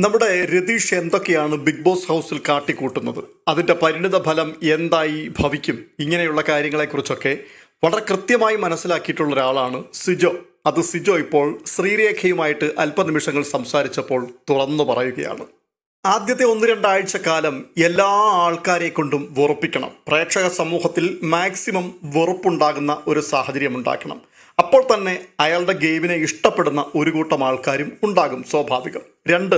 നമ്മുടെ രതീഷ് എന്തൊക്കെയാണ് big boss ഹൗസിൽ കാട്ടിക്കൂട്ടുന്നത്? അതിന്റെ പരിണിത ഫലം എന്തായി ഭവിക്കും? ഇങ്ങനെയുള്ള കാര്യങ്ങളെക്കുറിച്ചൊക്കെ വളരെ കൃത്യമായി മനസ്സിലാക്കിയിട്ടുള്ള ഒരാളാണ് സിജോ. അത് സിജോ ഇപ്പോൾ ശ്രീരേഖയുമായിട്ട് അല്പനിമിഷങ്ങൾ സംസാരിച്ചപ്പോൾ തുറന്നു പറയുകയാണ്. ആദ്യത്തെ ഒന്ന് രണ്ടാഴ്ച കാലം എല്ലാ ആൾക്കാരെ കൊണ്ടും വെറുപ്പിക്കണം. പ്രേക്ഷക സമൂഹത്തിൽ മാക്സിമം വെറുപ്പുണ്ടാകുന്ന ഒരു സാഹചര്യം ഉണ്ടാക്കണം. അപ്പോൾ തന്നെ അയാളുടെ ഗെയിമിനെ ഇഷ്ടപ്പെടുന്ന ഒരു കൂട്ടം ആൾക്കാരും ഉണ്ടാകും സ്വാഭാവികം. രണ്ട്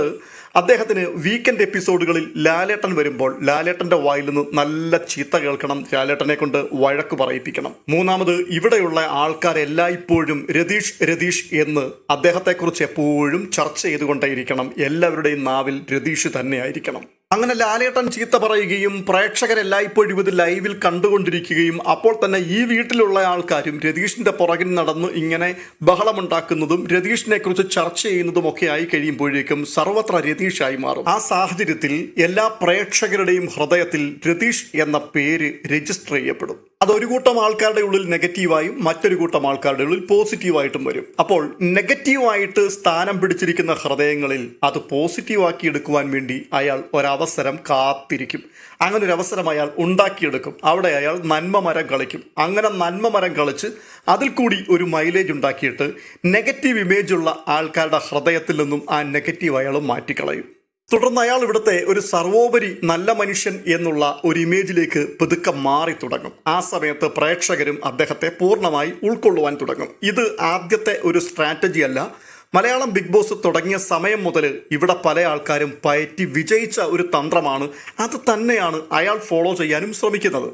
അദ്ദേഹത്തിന് വീക്കെൻഡ് എപ്പിസോഡുകളിൽ ലാലേട്ടൻ വരുമ്പോൾ ലാലേട്ടന്റെ വായിൽ നിന്ന് നല്ല ചീത്ത കേൾക്കണം ലാലേട്ടനെ കൊണ്ട് വഴക്ക് പറയിപ്പിക്കണം. മൂന്നാമത് ഇവിടെയുള്ള ആൾക്കാരെല്ലായ്പ്പോഴും രതീഷ് രതീഷ് എന്ന് അദ്ദേഹത്തെക്കുറിച്ച് എപ്പോഴും ചർച്ച ചെയ്തുകൊണ്ടേയിരിക്കണം. എല്ലാവരുടെയും നാവിൽ രതീഷ് തന്നെയായിരിക്കണം. അങ്ങനെ ലാലേട്ടൻ ചീത്ത പറയുകയും പ്രേക്ഷകരെല്ലായ്പ്പോഴും ഇത് ലൈവിൽ കണ്ടുകൊണ്ടിരിക്കുകയും അപ്പോൾ തന്നെ ഈ വീട്ടിലുള്ള ആൾക്കാരും രതീഷിന്റെ പുറകിൽ നടന്ന് ഇങ്ങനെ ബഹളമുണ്ടാക്കുന്നതും രതീഷിനെ കുറിച്ച് ചർച്ച ചെയ്യുന്നതും ഒക്കെ ആയി കഴിയുമ്പോഴേക്കും സർവത്ര രതീഷായി മാറും. ആ സാഹചര്യത്തിൽ എല്ലാ പ്രേക്ഷകരുടെയും ഹൃദയത്തിൽ രതീഷ് എന്ന പേര് രജിസ്റ്റർ ചെയ്യപ്പെടും. അതൊരു കൂട്ടം ആൾക്കാരുടെ ഉള്ളിൽ നെഗറ്റീവായും മറ്റൊരു കൂട്ടം ആൾക്കാരുടെ ഉള്ളിൽ പോസിറ്റീവായിട്ടും വരും. അപ്പോൾ നെഗറ്റീവായിട്ട് സ്ഥാനം പിടിച്ചിരിക്കുന്ന ഹൃദയങ്ങളിൽ അത് പോസിറ്റീവാക്കി എടുക്കുവാൻ വേണ്ടി അയാൾ ഒരവസരം കാത്തിരിക്കും. അങ്ങനെ ഒരു അവസരം അയാൾ ഉണ്ടാക്കിയെടുക്കും. അവിടെ അയാൾ നന്മ മരം കളിക്കും. അങ്ങനെ നന്മ മരം കളിച്ച് അതിൽ കൂടി ഒരു മൈലേജ് ഉണ്ടാക്കിയിട്ട് നെഗറ്റീവ് ഉള്ള ആൾക്കാരുടെ ഹൃദയത്തിൽ നിന്നും ആ നെഗറ്റീവ് അയാൾ മാറ്റിക്കളയും. തുടർന്ന് അയാൾ ഇവിടുത്തെ ഒരു സർവോപരി നല്ല മനുഷ്യൻ എന്നുള്ള ഒരു ഇമേജിലേക്ക് പതുക്കെ മാറി തുടങ്ങും. ആ സമയത്ത് പ്രേക്ഷകരും അദ്ദേഹത്തെ പൂർണമായി ഉൾക്കൊള്ളുവാൻ തുടങ്ങും. ഇത് ആദ്യത്തെ ഒരു സ്ട്രാറ്റജി അല്ല. മലയാളം ബിഗ് ബോസ് തുടങ്ങിയ സമയം മുതൽ ഇവിടെ പല ആൾക്കാരും പയറ്റി വിജയിച്ച ഒരു തന്ത്രമാണ്. അത് തന്നെയാണ് അയാൾ ഫോളോ ചെയ്യാനും ശ്രമിക്കുന്നത്.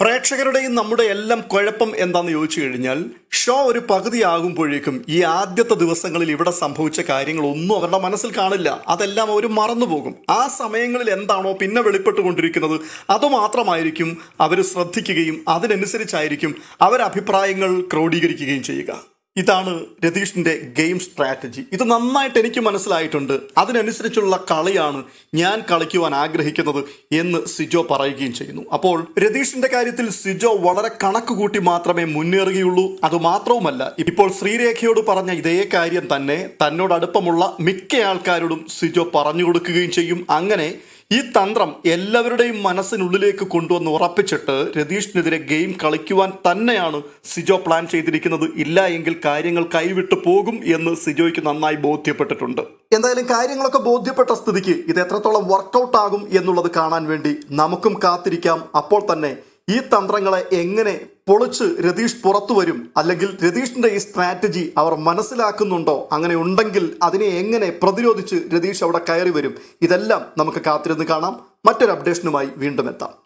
പ്രേക്ഷകരുടെയും നമ്മുടെ എല്ലാം കുഴപ്പം എന്താന്ന് ചോദിച്ചു കഴിഞ്ഞാൽ ഷോ ഒരു പകുതിയാകുമ്പോഴേക്കും ഈ ആദ്യത്തെ ദിവസങ്ങളിൽ ഇവിടെ സംഭവിച്ച കാര്യങ്ങളൊന്നും അവരുടെ മനസ്സിൽ കാണില്ല. അതെല്ലാം അവർ മറന്നുപോകും ആ സമയങ്ങളിൽ എന്താണോ പിന്നെ വെളിപ്പെട്ടുകൊണ്ടിരിക്കുന്നത് അതുമാത്രമായിരിക്കും അവർ ശ്രദ്ധിക്കുകയും അതിനനുസരിച്ചായിരിക്കും അവരഭിപ്രായങ്ങൾ ക്രോഡീകരിക്കുകയും ചെയ്യുക. ഇതാണ് രതീഷിന്റെ ഗെയിം സ്ട്രാറ്റജി. ഇത് നന്നായിട്ട് എനിക്ക് മനസ്സിലായിട്ടുണ്ട്. അതിനനുസരിച്ചുള്ള കളിയാണ് ഞാൻ കളിക്കുവാൻ ആഗ്രഹിക്കുന്നത് എന്ന് സിജോ പറയുകയും ചെയ്യുന്നു. അപ്പോൾ രതീഷിന്റെ കാര്യത്തിൽ സിജോ വളരെ കണക്ക് കൂട്ടി മാത്രമേ മുന്നേറുകയുള്ളൂ. അതുമാത്രവുമല്ല ഇപ്പോൾ ശ്രീരേഖയോട് പറഞ്ഞ ഇതേ കാര്യം തന്നെ തന്നോട് അടുപ്പമുള്ള മിക്ക ആൾക്കാരോടും സിജോ പറഞ്ഞു കൊടുക്കുകയും ചെയ്യും. അങ്ങനെ ഈ തന്ത്രം എല്ലാവരുടെയും മനസ്സിനുള്ളിലേക്ക് കൊണ്ടുവന്ന് ഉറപ്പിച്ചിട്ട് രതീഷിനെതിരെ ഗെയിം കളിക്കുവാൻ തന്നെയാണ് സിജോ പ്ലാൻ ചെയ്തിരിക്കുന്നത്. ഇല്ല എങ്കിൽ കാര്യങ്ങൾ കൈവിട്ടു പോകും എന്ന് സിജോയ്ക്ക് നന്നായി ബോധ്യപ്പെട്ടിട്ടുണ്ട്. എന്തായാലും കാര്യങ്ങളൊക്കെ ബോധ്യപ്പെട്ട സ്ഥിതിക്ക് ഇത് എത്രത്തോളം വർക്കൗട്ട് ആകും എന്നുള്ളത് കാണാൻ വേണ്ടി നമുക്കും കാത്തിരിക്കാം. അപ്പോൾ തന്നെ ഈ തന്ത്രങ്ങളെ എങ്ങനെ പൊളിച്ച് രതീഷ് പുറത്തു വരും അല്ലെങ്കിൽ രതീഷിന്റെ ഈ സ്ട്രാറ്റജി അവർ മനസ്സിലാക്കുന്നുണ്ടോ? അങ്ങനെ ഉണ്ടെങ്കിൽ അതിനെ എങ്ങനെ പ്രതിരോധിച്ച് രതീഷ് അവിടെ കയറി വരും? ഇതെല്ലാം നമുക്ക് കാത്തിരുന്ന് കാണാം. മറ്റൊരു അപ്ഡേഷനുമായി വീണ്ടും എത്താം.